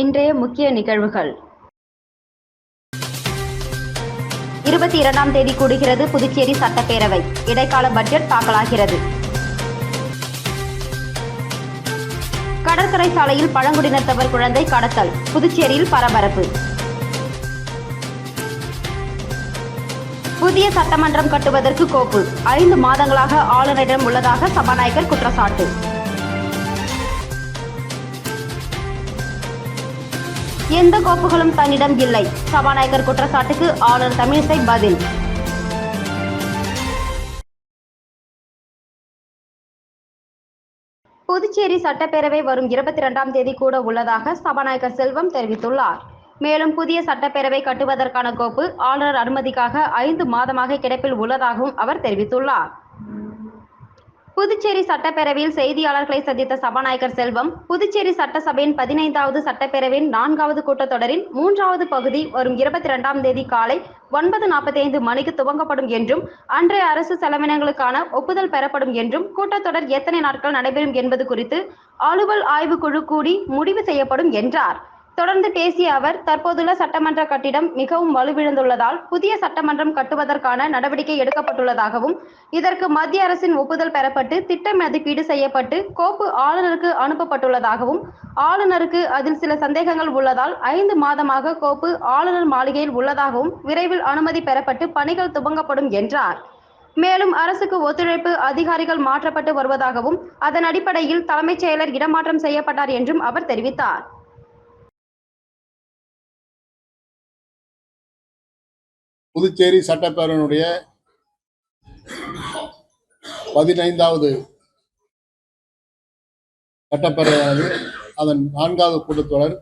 இன்றைய முக்கிய நிகழ்வுகள். இருபத்தி இரண்டாம் தேதி கூடுகிறது புதுச்சேரி சட்டப்பேரவை. இடைக்கால பட்ஜெட் தாக்கலாகிறது. கடற்கரை சாலையில் பழங்குடியினத்தவர் குழந்தை கடத்தல் புதுச்சேரியில் பரபரப்பு. புதிய சட்டமன்றம் கட்டுவதற்கு கோப்பு ஐந்து மாதங்களாக ஆளுநரிடம் உள்ளதாக சபாநாயகர் குற்றச்சாட்டு. எந்த கோப்புகளும் தன்னிடம் இல்லை. சபாநாயகர் குற்றச்சாட்டுக்கு ஆளுநர் தமிழிசை பதில். புதுச்சேரி சட்டப்பேரவை வரும் இருபத்தி இரண்டாம் தேதி கூட உள்ளதாக சபாநாயகர் செல்வம் தெரிவித்துள்ளார். மேலும் புதிய சட்டப்பேரவை கட்டுவதற்கான கோப்பு ஆளுநர் அனுமதிக்காக ஐந்து மாதமாக கிடப்பில் உள்ளதாகவும் அவர் தெரிவித்துள்ளார். புதுச்சேரி சட்டப்பேரவையில் செய்தியாளர்களை சந்தித்த சபாநாயகர் செல்வம் புதுச்சேரி சட்டசபையின் பதினைந்தாவது சட்டப்பேரவையின் நான்காவது கூட்டத்தொடரின் மூன்றாவது பகுதி வரும் இருபத்தி இரண்டாம் தேதி காலை ஒன்பது நாற்பத்தி ஐந்து மணிக்கு துவங்கப்படும் என்றும் அன்றைய அரசு செலவினங்களுக்கான ஒப்புதல் பெறப்படும் என்றும் கூட்டத்தொடர் எத்தனை நாட்கள் நடைபெறும் என்பது குறித்து அலுவல் ஆய்வுக்குழு கூடி முடிவு செய்யப்படும் என்றார். தொடர்ந்து பேசிய அவர் தற்போதுள்ள சட்டமன்ற கட்டிடம் மிகவும் வலுவிழந்துள்ளதால் புதிய சட்டமன்றம் கட்டுவதற்கான நடவடிக்கை எடுக்கப்பட்டுள்ளதாகவும் இதற்கு மத்திய அரசின் ஒப்புதல் பெறப்பட்டு திட்ட மதிப்பீடு செய்யப்பட்டு கோப்பு ஆளுநருக்கு அனுப்பப்பட்டுள்ளதாகவும் ஆளுநருக்கு அதில் சில சந்தேகங்கள் உள்ளதால் ஐந்து மாதமாக கோப்பு ஆளுநர் மாளிகையில் உள்ளதாகவும் விரைவில் அனுமதி பெறப்பட்டு பணிகள் துவங்கப்படும் என்றார். மேலும் அரசுக்கு ஒத்துழைப்பு அதிகாரிகள் மாற்றப்பட்டு வருவதாகவும் அதன் அடிப்படையில் தலைமைச் செயலர் இடமாற்றம் செய்யப்பட்டார் என்றும் அவர் தெரிவித்தார். புதுச்சேரி சட்டப்பேரவையினுடைய பதினைந்தாவது சட்டப்பேரவையானது அதன் நான்காவது கூட்டத்தொடர்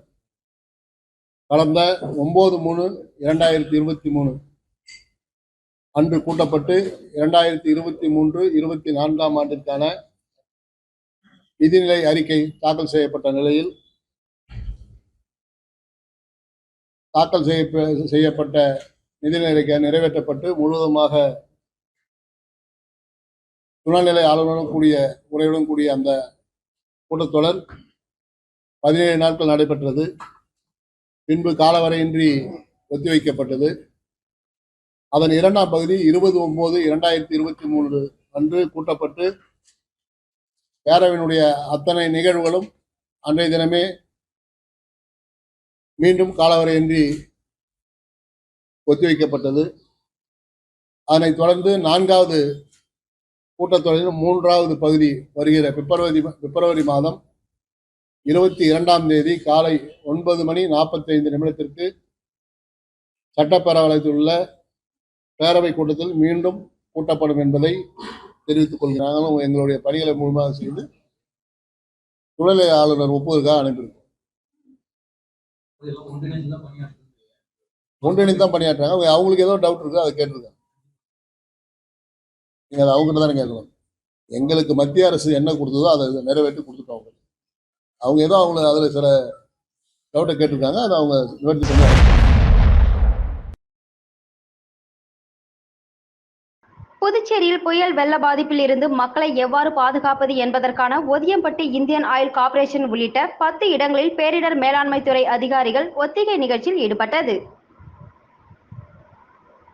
கடந்த ஒன்பது மூணு இரண்டாயிரத்தி இருபத்தி மூணு. அன்று கூட்டப்பட்டு இரண்டாயிரத்தி இருபத்தி மூன்று இருபத்தி நான்காம் ஆண்டிற்கான நிதிநிலை அறிக்கை தாக்கல் செய்யப்பட்ட நிலையில் தாக்கல் செய்ய செய்யப்பட்ட நிதிநிலை அறிக்கை நிறைவேற்றப்பட்டு முழுவதுமாக துணைநிலை ஆளுநருடன் கூடிய உரையுடன் கூடிய அந்த கூட்டத்தொடர் பதினேழு நாட்கள் நடைபெற்றது. பின்பு காலவரையின்றி ஒத்திவைக்கப்பட்டது. அதன் இரண்டாம் பகுதி இருபது ஒன்பது இரண்டாயிரத்தி இருபத்தி மூன்று அன்று கூட்டப்பட்டு பேரவையினுடைய அத்தனை நிகழ்வுகளும் அன்றைய தினமே மீண்டும் காலவரையின்றி ஒத்திவைக்கப்பட்டது. அதனைத் தொடர்ந்து நான்காவது கூட்டத்தொடரின் மூன்றாவது பகுதி வருகிற பிப்ரவரி பிப்ரவரி மாதம் இருபத்தி இரண்டாம் தேதி காலை ஒன்பது மணி நாற்பத்தி ஐந்து நிமிடத்திற்கு சட்டப்பேரவையில் உள்ள பேரவை கூட்டத்தில் மீண்டும் கூட்டப்படும் என்பதை தெரிவித்துக் கொள்கிறாங்களும் எங்களுடைய பணிகளை முழுமையாக செய்து துணைநிலை ஆளுநர் ஒப்புதலுக்காக அனுப்பியிருக்கோம் ஒன்றிணைந்து தான் பணியாற்றாங்க அவங்க- அவங்களுக்கு ஏதோ டவுட் இருக்கு அதை கேட்டிருக்காங்க. நீங்க அதை அவங்ககிட்ட தானே கேட்கணும். எங்களுக்கு மத்திய அரசு என்ன கொடுத்ததோ அதை நிறைவேற்றி கொடுத்துட்டோம் அவங்க. அவங்க ஏதோ அவங்க அதில் சில டவுட்டை கேட்டிருக்காங்க அதை அவங்க நிவர்த்தி பண்ணி புதுச்சேரியில் புயல் வெள்ள பாதிப்பில் இருந்து மக்களை எவ்வாறு பாதுகாப்பது என்பதற்கான ஒதியம்பட்டி இந்தியன் ஆயில் கார்ப்பரேஷன் உள்ளிட்ட பத்து இடங்களில் பேரிடர் மேலாண்மை துறை அதிகாரிகள் ஒத்திகை நிகழ்ச்சியில் ஈடுபட்டது.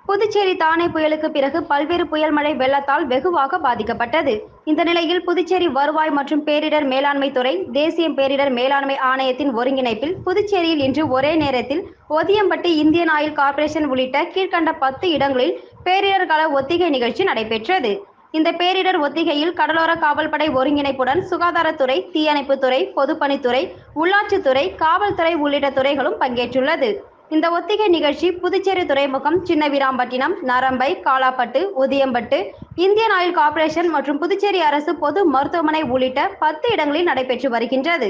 புதுச்சேரி தானே புயலுக்கு பிறகு பல்வேறு புயல் மழை வெள்ளத்தால் வெகுவாக பாதிக்கப்பட்டது. இந்த நிலையில் புதுச்சேரி வருவாய் மற்றும் பேரிடர் மேலாண்மை துறை தேசிய பேரிடர் மேலாண்மை ஆணையத்தின் ஒருங்கிணைப்பில் புதுச்சேரியில் இன்று ஒரே நேரத்தில் ஒதியம்பட்டி இந்தியன் ஆயில் கார்ப்பரேஷன் உள்ளிட்ட கீழ்க்கண்ட பத்து இடங்களில் பேரிடர் கால ஒத்திகை நிகழ்ச்சி நடைபெற்றது. இந்த பேரிடர் ஒத்திகையில் கடலோர காவல்படை ஒருங்கிணைப்புடன் சுகாதாரத்துறை தீயணைப்புத்துறை பொதுப்பணித்துறை உள்ளாட்சித்துறை காவல்துறை உள்ளிட்ட துறைகளும் பங்கேற்றுள்ளது. இந்த ஒத்திகை நிகழ்ச்சி புதுச்சேரி துறைமுகம் Chinnaveerampattinam Narambai Kalapet Udhiyampattu Indian oil corporation மற்றும் புதுச்சேரி அரசு பொது மருத்துவமனை உள்ளிட்ட பத்து இடங்களில் நடைபெற்று வருகின்றது.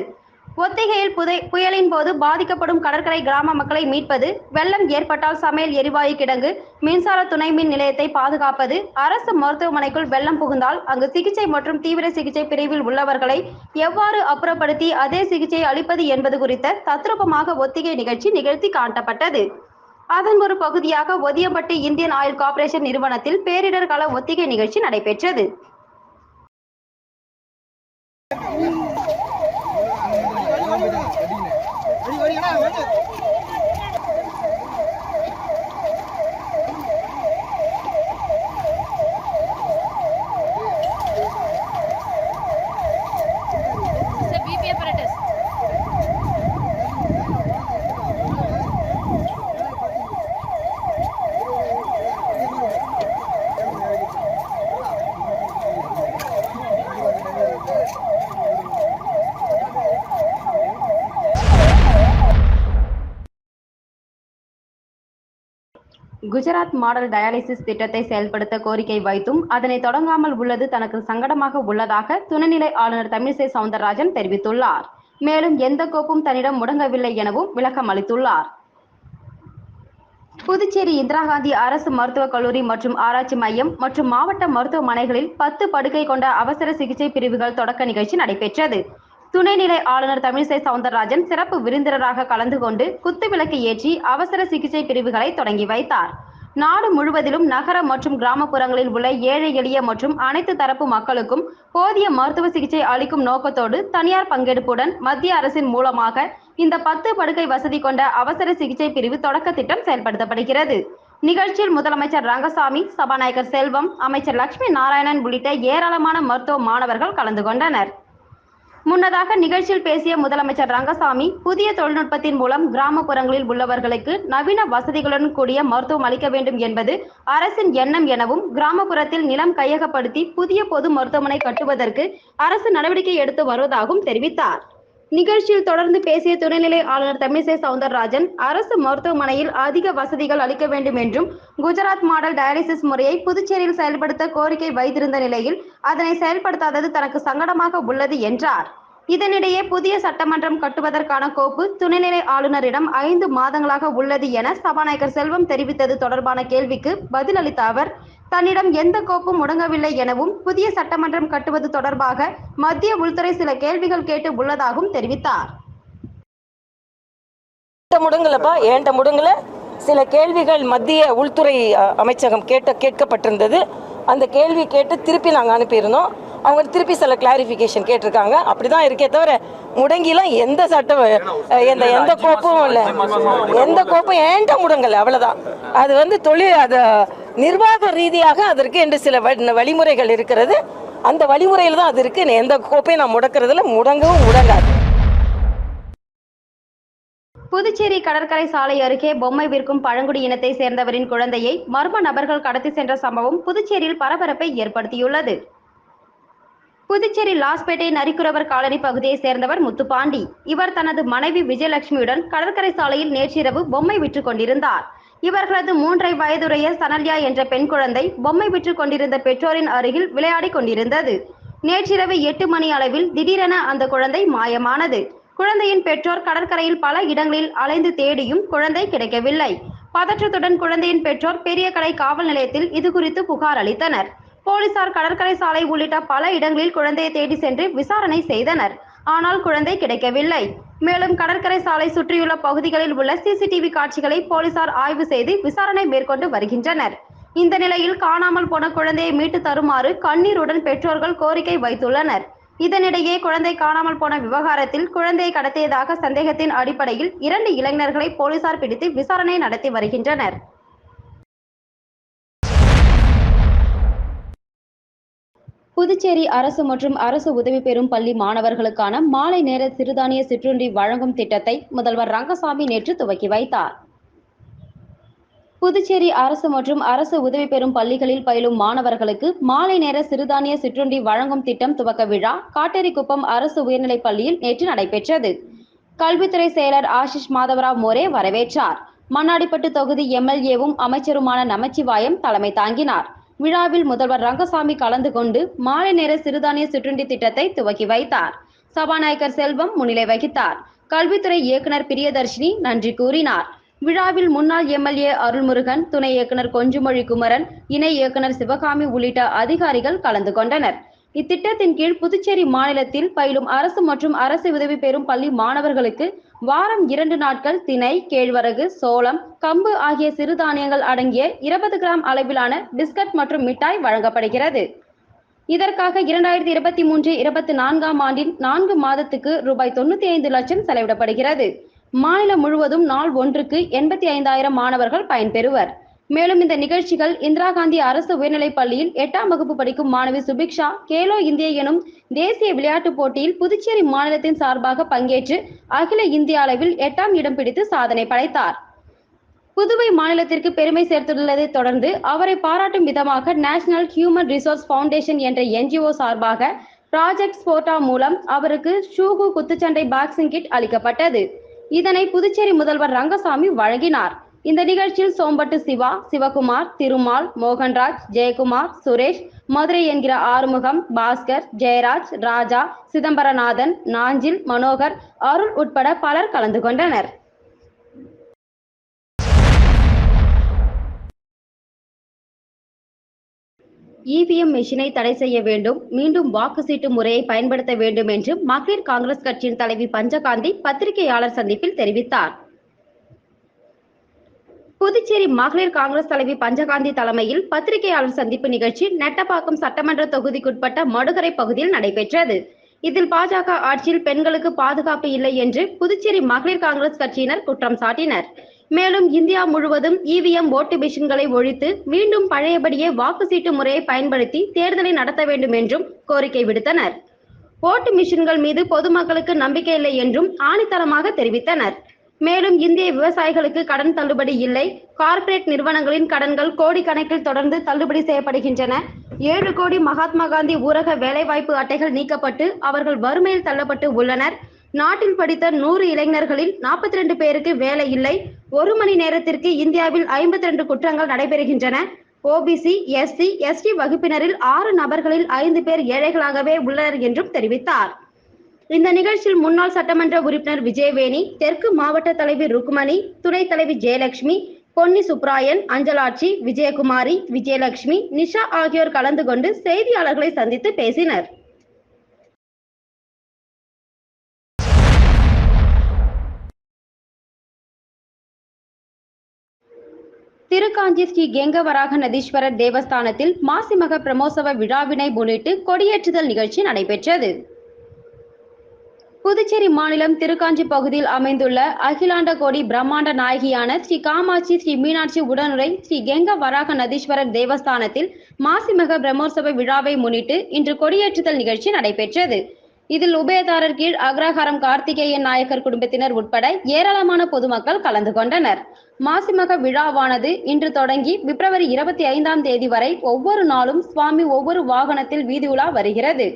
ஒத்திகையில் புதை புயலின் போது பாதிக்கப்படும் கடற்கரை கிராம மக்களை மீட்பது வெள்ளம் ஏற்பட்டால் சமையல் எரிவாயு கிடங்கு மின்சார துணை மின் நிலையத்தை பாதுகாப்பது அரசு மருத்துவமனைக்குள் வெள்ளம் புகுந்தால் அங்கு சிகிச்சை மற்றும் தீவிர சிகிச்சை பிரிவில் உள்ளவர்களை எவ்வாறு அப்புறப்படுத்தி அதே சிகிச்சை அளிப்பது என்பது குறித்த தத்ரூபமாக ஒத்திகை நிகழ்ச்சி நிகழ்த்தி காட்டப்பட்டது. அதன் ஒரு பகுதியாக ஒதியம்பட்டு இந்தியன் ஆயில் கார்ப்பரேஷன் நிறுவனத்தில் பேரிடர் கால ஒத்திகை நிகழ்ச்சி நடைபெற்றது. குஜராத் மாடல் டயாலிசிஸ் திட்டத்தை செயல்படுத்த கோரிக்கை வைத்தும் அதனை தொடங்காமல் உள்ளது தனக்கு சங்கடமாக உள்ளதாக துணைநிலை ஆளுநர் தமிழிசை சவுந்தரராஜன் தெரிவித்துள்ளார். மேலும் எந்த கோப்பும் தன்னிடம் முடங்கவில்லை எனவும் விளக்கம் அளித்துள்ளார். புதுச்சேரி இந்திரா காந்தி அரசு மருத்துவக் கல்லூரி மற்றும் ஆராய்ச்சி மையம் மற்றும் மாவட்ட மருத்துவமனைகளில் பத்து படுக்கை கொண்ட அவசர சிகிச்சை பிரிவுகள் தொடக்க நிகழ்ச்சி நடைபெற்றது. துணைநிலை ஆளுநர் தமிழிசை சவுந்தரராஜன் சிறப்பு விருந்தினராக கலந்து கொண்டு குத்துவிளக்கு ஏற்றி அவசர சிகிச்சை பிரிவுகளை தொடங்கி வைத்தார். நாடு முழுவதிலும் நகர மற்றும் கிராமப்புறங்களில் உள்ள ஏழை எளிய மற்றும் அனைத்து தரப்பு மக்களுக்கும் போதிய மருத்துவ சிகிச்சை அளிக்கும் நோக்கத்தோடு தனியார் பங்கெடுப்புடன் மத்திய அரசின் மூலமாக இந்த பத்து படுக்கை வசதி கொண்ட அவசர சிகிச்சை பிரிவு தொடக்க திட்டம் செயல்படுத்தப்படுகிறது. நிகழ்ச்சியில் முதலமைச்சர் ரங்கசாமி சபாநாயகர் செல்வம் அமைச்சர் லட்சுமி நாராயணன் உள்ளிட்ட ஏராளமான மருத்துவ மாணவர்கள் கலந்து கொண்டனர். முன்னதாக நிகழ்ச்சியில் பேசிய முதலமைச்சர் ரங்கசாமி புதிய தொழில்நுட்பத்தின் மூலம் கிராமப்புறங்களில் உள்ளவர்களுக்கு நவீன வசதிகளுடன் கூடிய மருத்துவம் அளிக்க வேண்டும் என்பது அரசின் எண்ணம் எனவும் கிராமப்புறத்தில் நிலம் கையகப்படுத்தி புதிய பொது மருத்துவமனை கட்டுவதற்கு அரசு நடவடிக்கை எடுத்து வருவதாகவும் தெரிவித்தார். நிகழ்ச்சியில் தொடர்ந்து பேசிய துணைநிலை ஆளுநர் தமிழிசை சவுந்தரராஜன் அரசு மருத்துவமனையில் அதிக வசதிகள் அளிக்க வேண்டும் என்றும் குஜராத் மாடல் டயாலிசிஸ் முறையை புதுச்சேரியில் செயல்படுத்த கோரிக்கை வைத்திருந்த நிலையில் அதனை செயல்படுத்தாதது தனக்கு சங்கடமாக உள்ளது என்றார். இதனிடையே புதிய சட்டமன்றம் கட்டுவதற்கான கோப்பு துணைநிலை ஆளுநரிடம் ஐந்து மாதங்களாக உள்ளது என சபாநாயகர் செல்வம் தெரிவித்தது தொடர்பான கேள்விக்கு பதிலளித்த அவர் தன்னிடம் எந்த கோப்பும் முடங்கவில்லை எனவும் புதிய சட்டமன்றம் கட்டுவது தொடர்பாக மத்திய உள்துறை சில கேள்விகள் கேட்டு உள்ளதாகவும் தெரிவித்தார். முடங்கலப்பா? ஏண்ட முடங்கல. சில கேள்விகள் மத்திய உள்துறை அமைச்சகம் கேட்ட கேட்கப்பட்டிருந்தது. அந்த கேள்வி கேட்டு திருப்பி நாங்கள் அனுப்பியிருந்தோம். அவங்க திருப்பி சில கிளாரிஃபிகேஷன் கேட்டிருக்காங்க. அப்படிதான் இருக்கே தவிர முடங்கிலாம் எந்த சட்டம் எந்த எந்த கோப்பும் இல்லை. எந்த கோப்பும் ஏன்ட்ட முடங்கலை அவ்வளோதான் அது வந்து தொழில் அது நிர்வாக ரீதியாக அதற்கு என்று சில வ- வழிமுறைகள் இருக்கிறது. அந்த வழிமுறையில் தான் அது இருக்கு. எந்த கோப்பையும் நான் முடக்கிறதுல முடங்கவும் முடங்காது. புதுச்சேரி கடற்கரை சாலை அருகே பொம்மை விற்கும் பழங்குடி இனத்தை சேர்ந்தவரின் குழந்தையை மர்ம நபர்கள் கடத்தி சென்ற சம்பவம் புதுச்சேரியில் பரபரப்பை ஏற்படுத்தியுள்ளது. புதுச்சேரி லாஸ்பேட்டை நரிக்குறவர் காலனி பகுதியைச் சேர்ந்தவர் முத்துப்பாண்டி. இவர் தனது மனைவி விஜயலட்சுமியுடன் கடற்கரை சாலையில் நேற்றிரவு பொம்மை விற்று கொண்டிருந்தார். இவர்களது மூன்றை வயதுடைய சனல்யா என்ற பெண் குழந்தை பொம்மை விற்றுக் கொண்டிருந்த பெற்றோரின் அருகில் விளையாடிக் கொண்டிருந்தது. நேற்றிரவு எட்டு மணி அளவில் திடீரென அந்த குழந்தை மாயமானது. குழந்தையின் பெற்றோர் கடற்கரையில் பல இடங்களில் அலைந்து தேடியும் குழந்தை கிடைக்கவில்லை. பதற்றத்துடன் குழந்தையின் பெற்றோர் பெரிய கடை காவல் நிலையத்தில் இது குறித்து புகார் அளித்தனர். போலீசார் கடற்கரை சாலை உள்ளிட்ட பல இடங்களில் குழந்தையை தேடி சென்று விசாரணை செய்தனர். ஆனால் குழந்தை கிடைக்கவில்லை. மேலும் கடற்கரை சாலை சுற்றியுள்ள பகுதிகளில் உள்ள சிசிடிவி காட்சிகளை போலீசார் ஆய்வு செய்து விசாரணை மேற்கொண்டு வருகின்றனர். இந்த நிலையில் காணாமல் போன குழந்தையை மீட்டு தருமாறு கண்ணீருடன் பெற்றோர்கள் கோரிக்கை வைத்துள்ளனர். இதனிடையே குழந்தை காணாமல் போன விவகாரத்தில் குழந்தையை கடத்தியதாக சந்தேகத்தின் அடிப்படையில் இரண்டு இளைஞர்களை போலீசார் பிடித்து விசாரணை நடத்தி வருகின்றனர். புதுச்சேரி அரசு மற்றும் அரசு உதவி பெறும் பள்ளி மாணவர்களுக்கான மாலை நேர சிறுதானிய சிற்றுண்டி வழங்கும் திட்டத்தை முதல்வர் ரங்கசாமி நேற்று துவக்கி வைத்தார். புதுச்சேரி அரசு மற்றும் அரசு உதவி பெறும் பள்ளிகளில் பயிலும் மாணவர்களுக்கு மாலை நேர சிறுதானிய சிற்றுண்டி வழங்கும் திட்டம் துவக்க விழா காட்டேரிக்குப்பம் அரசு உயர்நிலைப் பள்ளியில் நேற்று நடைபெற்றது. கல்வித்துறை செயலர் ஆஷிஷ் மாதவராவ் மோரே வரவேற்றார். மண்ணாடிப்பட்டு தொகுதி எம்எல்ஏவும் அமைச்சருமான நமச்சிவாயம் தலைமை தாங்கினார். விழாவில் முதல்வர் ரங்கசாமி கலந்து கொண்டு மாலை நேர சிறுதானிய சிற்றுண்டி திட்டத்தை துவக்கி வைத்தார். சபாநாயகர் செல்வம் முன்னிலை வகித்தார். கல்வித்துறை இயக்குனர் பிரியதர்ஷினி நன்றி கூறினார். விழாவில் முன்னாள் எம்எல்ஏ அருள்முருகன் துணை இயக்குனர் கொஞ்சுமொழி குமரன் இணை இயக்குனர் சிவகாமி உள்ளிட்ட அதிகாரிகள் கலந்து கொண்டனர். இத்திட்டத்தின் கீழ் புதுச்சேரி மாநிலத்தில் பயிலும் அரசு மற்றும் அரசு உதவி பெறும் பள்ளி மாணவர்களுக்கு வாரம் இரண்டு நாட்கள் திணை கேழ்வரகு சோளம் கம்பு ஆகிய சிறுதானியங்கள் அடங்கிய இருபது கிராம் அளவிலான பிஸ்கட் மற்றும் மிட்டாய் வழங்கப்படுகிறது. இதற்காக இரண்டாயிரத்தி இருபத்தி மூன்று இருபத்தி நான்காம் ஆண்டின் நான்கு மாதத்துக்கு ரூபாய் தொண்ணூத்தி ஐந்து லட்சம் செலவிடப்படுகிறது. மாநிலம் முழுவதும் நாள் ஒன்றுக்கு எண்பத்தி ஐந்தாயிரம் மாணவர்கள் பயன்பெறுவர். மேலும் இந்த நிகழ்ச்சிகள் இந்திரா காந்தி அரசு உயர்நிலைப் பள்ளியில் எட்டாம் வகுப்பு படிக்கும் மாணவி சுபிக்ஷா கேலோ இந்தியா எனும் தேசிய விளையாட்டுப் போட்டியில் புதுச்சேரி மாநிலத்தின் சார்பாக பங்கேற்று அகில இந்திய அளவில் எட்டாம் இடம் பிடித்து சாதனை படைத்தார். புதுவை மாநிலத்திற்கு பெருமை சேர்த்துள்ளதை தொடர்ந்து அவரை பாராட்டும் விதமாக நேஷனல் ஹியூமன் ரிசோர்ஸ் ஃபவுண்டேஷன் என்ற என்ஜிஓ சார்பாக ப்ராஜெக்ட் ஸ்போர்ட்டா மூலம் அவருக்கு ஷூகு குத்துச்சண்டை பாக்ஸிங் கிட் அளிக்கப்பட்டது. இதனை புதுச்சேரி முதல்வர் ரங்கசாமி வழங்கினார். இந்த நிகழ்ச்சியில் சோம்பட்டு சிவா சிவகுமார் திருமால் மோகன்ராஜ் ஜெயக்குமார் சுரேஷ் மதுரை என்கிற ஆறுமுகம் பாஸ்கர் ஜெயராஜ் ராஜா சிதம்பரநாதன் நாஞ்சில் மனோகர் அருள் உட்பட பலர் கலந்து கொண்டனர். இவிஎம் மிஷினை தடை செய்ய வேண்டும். மீண்டும் வாக்கு சீட்டு முறையை பயன்படுத்த வேண்டும் என்று மகளிர் காங்கிரஸ் கட்சியின் தலைவி பஞ்சகாந்தி பத்திரிகையாளர் சந்திப்பில் தெரிவித்தார். புதுச்சேரி மகளிர் காங்கிரஸ் தலைவி பஞ்சகாந்தி தலைமையில் பத்திரிகையாளர் சந்திப்பு நிகழ்ச்சி நெட்டப்பாக்கம் சட்டமன்ற தொகுதிக்குட்பட்ட மடுகரை பகுதியில் நடைபெற்றது. இதில் பாஜக ஆட்சியில் பெண்களுக்கு பாதுகாப்பு இல்லை என்று புதுச்சேரி மகளிர் காங்கிரஸ் கட்சியினர் குற்றம் சாட்டினர். மேலும் இந்தியா முழுவதும் இவிஎம் ஓட்டு மிஷின்களை ஒழித்து மீண்டும் பழையபடியே வாக்கு சீட்டு முறையை பயன்படுத்தி தேர்தலை நடத்த வேண்டும் என்றும் கோரிக்கை விடுத்தனர். ஓட்டு மிஷின்கள் மீது பொதுமக்களுக்கு நம்பிக்கை இல்லை என்றும் ஆணித்தரமாக தெரிவித்தனர். மேலும் இந்திய விவசாயிகளுக்கு கடன் தள்ளுபடி இல்லை. கார்ப்பரேட் நிறுவனங்களின் கடன்கள் கோடிக்கணக்கில் தொடர்ந்து தள்ளுபடி செய்யப்படுகின்றன. ஏழு கோடி மகாத்மா காந்தி ஊரக வேலைவாய்ப்பு அட்டைகள் நீக்கப்பட்டு அவர்கள் வறுமையில் தள்ளப்பட்டு உள்ளனர். நாட்டில் படித்த நூறு இளைஞர்களில் நாற்பத்தி ரெண்டு பேருக்கு வேலை இல்லை. ஒரு மணி நேரத்திற்கு இந்தியாவில் ஐம்பத்தி ரெண்டு குற்றங்கள் நடைபெறுகின்றன. ஓபிசி எஸ்சி எஸ்டி வகுப்பினரில் ஆறு நபர்களில் ஐந்து பேர் ஏழைகளாகவே உள்ளனர் என்றும் தெரிவித்தார். இந்த நிகழ்ச்சியில் முன்னாள் சட்டமன்ற உறுப்பினர் விஜயவேணி தெற்கு மாவட்ட தலைவி ருக்மணி துணைத் தலைவி ஜெயலட்சுமி பொன்னி சுப்ராயன் அஞ்சலாட்சி விஜயகுமாரி விஜயலட்சுமி நிஷா ஆகியோர் கலந்து கொண்டு செய்தியாளர்களை சந்தித்து பேசினர். திருக்காஞ்சி ஸ்ரீ கெங்கவராக நதீஸ்வரர் தேவஸ்தானத்தில் மாசிமக பிரமோசவ விழாவினை முன்னிட்டு கொடியேற்றுதல் நிகழ்ச்சி நடைபெற்றது. புதுச்சேரி மாநிலம் திருக்காஞ்சி பகுதியில் அமைந்துள்ள அகிலாண்ட கோடி பிரம்மாண்ட நாயகியான ஸ்ரீ காமாட்சி ஸ்ரீ மீனாட்சி உடனுரை ஸ்ரீ கெங்க வராக நதீஸ்வரர் தேவஸ்தானத்தில் மாசிமக பிரம்மோற்சவ விழாவை முன்னிட்டு இன்று கொடியேற்றுதல் நிகழ்ச்சி நடைபெற்றது. இதில் உபயதாரர் கீழ் அக்ரஹாரம் கார்த்திகேயன் நாயக்கர் குடும்பத்தினர் உட்பட ஏராளமான பொதுமக்கள் கலந்து கொண்டனர். மாசிமக விழாவானது இன்று தொடங்கி பிப்ரவரி இருபத்தி ஐந்தாம் தேதி வரை ஒவ்வொரு நாளும் சுவாமி ஒவ்வொரு வாகனத்தில் வீதி உலா வருகிறது.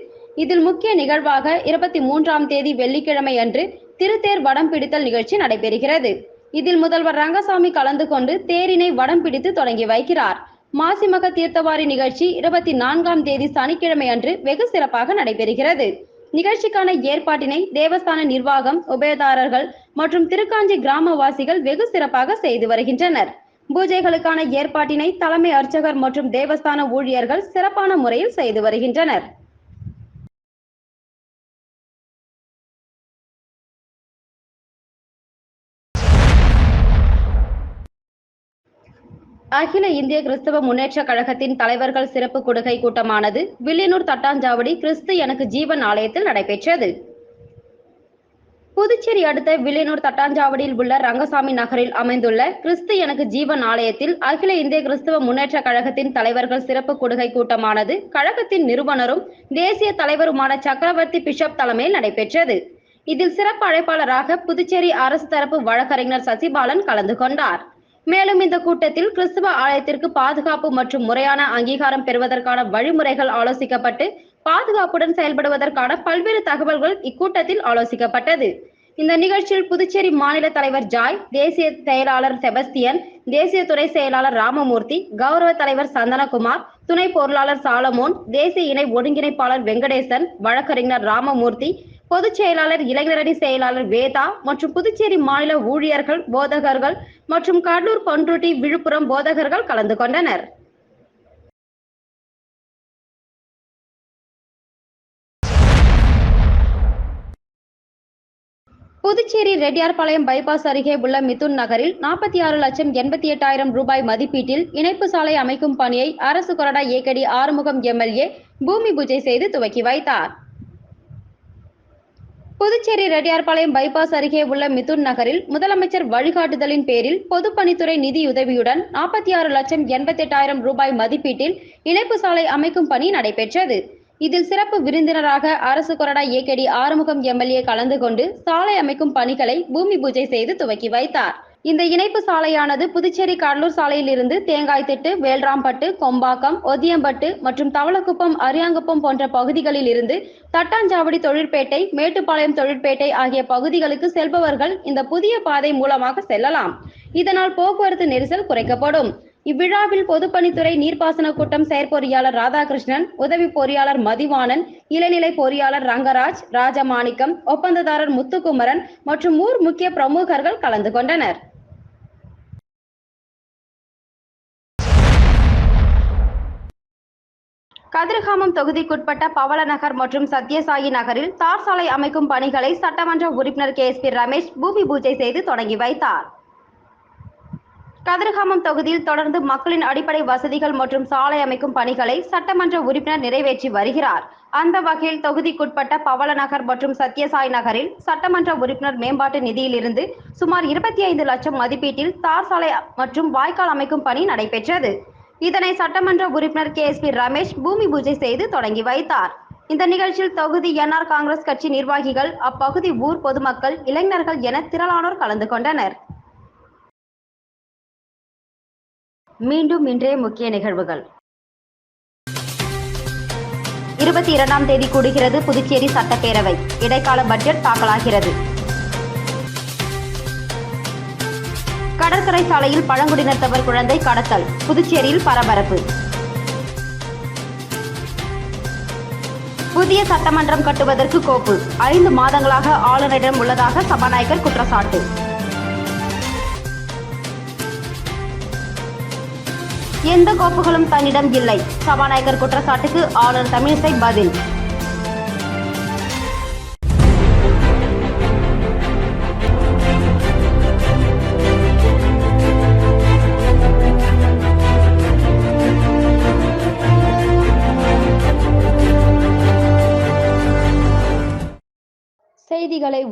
இதில் முக்கிய நிகழ்வாக இருபத்தி மூன்றாம் தேதி வெள்ளிக்கிழமை அன்று திருத்தேர் வடம் பிடித்தல் நிகழ்ச்சி நடைபெறுகிறது. இதில் முதல்வர் ரங்கசாமி கலந்து கொண்டு தேரினை வடம் பிடித்து தொடங்கி வைக்கிறார். மாசிமக தீர்த்தவாரி நிகழ்ச்சி இருபத்தி நான்காம் தேதி சனிக்கிழமை அன்று வெகு சிறப்பாக நடைபெறுகிறது. நிகழ்ச்சிக்கான ஏற்பாட்டினை தேவஸ்தான நிர்வாகம் உபயதாரர்கள் மற்றும் திருக்காஞ்சி கிராமவாசிகள் வெகு சிறப்பாக செய்து வருகின்றனர். பூஜைகளுக்கான ஏற்பாட்டினை தலைமை அர்ச்சகர் மற்றும் தேவஸ்தான ஊழியர்கள் சிறப்பான முறையில் செய்து வருகின்றனர். அகில இந்திய கிறிஸ்தவ முன்னேற்ற கழகத்தின் தலைவர்கள் சிறப்பு கொடுகை கூட்டமானது வில்லியனூர் தட்டாஞ்சாவடி கிறிஸ்து எனக்கு ஜீவன் ஆலயத்தில் நடைபெற்றது. புதுச்சேரி அடுத்த வில்லியனூர் தட்டாஞ்சாவடியில் உள்ள ரங்கசாமி நகரில் அமைந்துள்ள கிறிஸ்து எனக்கு ஜீவன் ஆலயத்தில் அகில இந்திய கிறிஸ்தவ முன்னேற்ற கழகத்தின் தலைவர்கள் சிறப்பு கொடுகை கூட்டமானது கழகத்தின் நிறுவனரும் தேசிய தலைவருமான சக்கரவர்த்தி பிஷப் தலைமையில் நடைபெற்றது. இதில் சிறப்பு அழைப்பாளராக புதுச்சேரி அரசு தரப்பு வழக்கறிஞர் சசிபாலன் கலந்து கொண்டார். மேலும் இந்த கூட்டத்தில் கிறிஸ்துவ ஆலயத்திற்கு பாதுகாப்பு மற்றும் முறையான அங்கீகாரம் பெறுவதற்கான வழிமுறைகள் ஆலோசிக்கப்பட்டு பாதுகாப்புடன் செயல்படுவதற்கான பல்வேறு தகவல்கள் இக்கூட்டத்தில் ஆலோசிக்கப்பட்டது. இந்த நிகழ்ச்சியில் புதுச்சேரி மாநில தலைவர் ஜாய் தேசிய செயலாளர் செபஸ்தியன் தேசிய துணை செயலாளர் ராமமூர்த்தி கௌரவ தலைவர் சந்தனகுமார் துணை பொருளாளர் சாலமோன் தேசிய இணை ஒருங்கிணைப்பாளர் வெங்கடேசன் வழக்கறிஞர் ராமமூர்த்தி பொதுச் செயலாளர் இளைஞரணி செயலாளர் வேதா மற்றும் புதுச்சேரி மாநில ஊழியர்கள் போதகர்கள் மற்றும் கடலூர் பன்ருட்டி விழுப்புரம் போதகர்கள் கலந்து கொண்டனர். புதுச்சேரி ரெட்டியார்பாளையம் பைபாஸ் அருகே உள்ள மிதுன் நகரில் நாற்பத்தி ஆறு லட்சம் எண்பத்தி எட்டாயிரம் ரூபாய் மதிப்பீட்டில் இணைப்பு சாலை அமைக்கும் பணியை அரசு கொறடா ஏகடி ஆறுமுகம் எம்எல்ஏ பூமி பூஜை செய்து துவக்கி வைத்தார். புதுச்சேரி ரெட்டியார்பாளையம் பைபாஸ் அருகே உள்ள மிதுன் நகரில் முதலமைச்சர் வழிகாட்டுதலின் பேரில் பொதுப்பணித்துறை நிதியுதவியுடன் நாற்பத்தி ஆறு லட்சம் எண்பத்தெட்டாயிரம் ரூபாய் மதிப்பீட்டில் இணைப்பு சாலை அமைக்கும் பணி நடைபெற்றது. இதில் சிறப்பு விருந்தினராக அரசு கொறடா ஏகேடி ஆறுமுகம் எம்எல்ஏ கலந்து கொண்டு சாலை அமைக்கும் பணிகளை பூமி பூஜை செய்து துவக்கி வைத்தார். இந்த இணைப்பு சாலையானது புதுச்சேரி கடலூர் சாலையில் இருந்து தேங்காய்திட்டு வேல்ராம்பட்டு கொம்பாக்கம் ஒதியம்பட்டு மற்றும் தவளக்குப்பம் அரியாங்குப்பம் போன்ற பகுதிகளில் இருந்து தட்டாஞ்சாவடி தொழிற்பேட்டை மேட்டுப்பாளையம் தொழிற்பேட்டை ஆகிய பகுதிகளுக்கு செல்பவர்கள் இந்த புதிய பாதை மூலமாக செல்லலாம். இதனால் போக்குவரத்து நெரிசல் குறைக்கப்படும். இவ்விழாவில் பொதுப்பணித்துறை நீர்ப்பாசன கூட்டம் செயற்பொறியாளர் ராதாகிருஷ்ணன் உதவி பொறியாளர் மதிவாணன் இளநிலை பொறியாளர் ரங்கராஜ் ராஜமாணிக்கம் ஒப்பந்ததாரர் முத்துக்குமரன் மற்றும் ஊர் முக்கிய பிரமுகர்கள் கலந்து கொண்டனர். கதிர்காமம் தொகுதிக்குட்பட்ட பவளநகர் மற்றும் சத்யசாயி நகரில் தார் சாலை அமைக்கும் பணிகளை சட்டமன்ற உறுப்பினர் கே எஸ் பி ரமேஷ் பூமி பூஜை செய்து தொடங்கி வைத்தார். கதிர்காமம் தொகுதியில் தொடர்ந்து மக்களின் அடிப்படை வசதிகள் மற்றும் சாலை அமைக்கும் பணிகளை சட்டமன்ற உறுப்பினர் நிறைவேற்றி வருகிறார். அந்த வகையில் தொகுதிக்குட்பட்ட பவளநகர் மற்றும் சத்யசாய் நகரில் சட்டமன்ற உறுப்பினர் மேம்பாட்டு நிதியிலிருந்து சுமார் இருபத்தி ஐந்து லட்சம் மதிப்பீட்டில் தார் சாலை மற்றும் வாய்க்கால் அமைக்கும் பணி நடைபெற்றது. இதனை சட்டமன்ற உறுப்பினர் கே எஸ் பி ரமேஷ் பூமி பூஜை செய்து தொடங்கி வைத்தார். இந்த நிகழ்ச்சியில் தொகுதி என்ஆர் காங்கிரஸ் கட்சி நிர்வாகிகள் அப்பகுதி ஊர் பொதுமக்கள் இளைஞர்கள் என திரளானோர் கலந்து கொண்டனர். மீண்டும் இன்றைய முக்கிய நிகழ்வுகள். இருபத்தி இரண்டாம் தேதி கூடுகிறது புதுச்சேரி சட்டப்பேரவை. இடைக்கால பட்ஜெட் தாக்கலாகிறது. கடற்கரை சாலையில் பழங்குடியினத்தவர் குழந்தை கடத்தல் புதுச்சேரியில் பரபரப்பு. புதிய சட்டமன்றம் கட்டுவதற்கு கோப்பு. ஐந்து மாதங்களாக ஆளுநரிடம் உள்ளதாக சபாநாயகர் குற்றச்சாட்டு. எந்த கோப்புகளும் தன்னிடம் இல்லை. சபாநாயகர் குற்றச்சாட்டுக்கு ஆளுநர் தமிழிசை பதில்.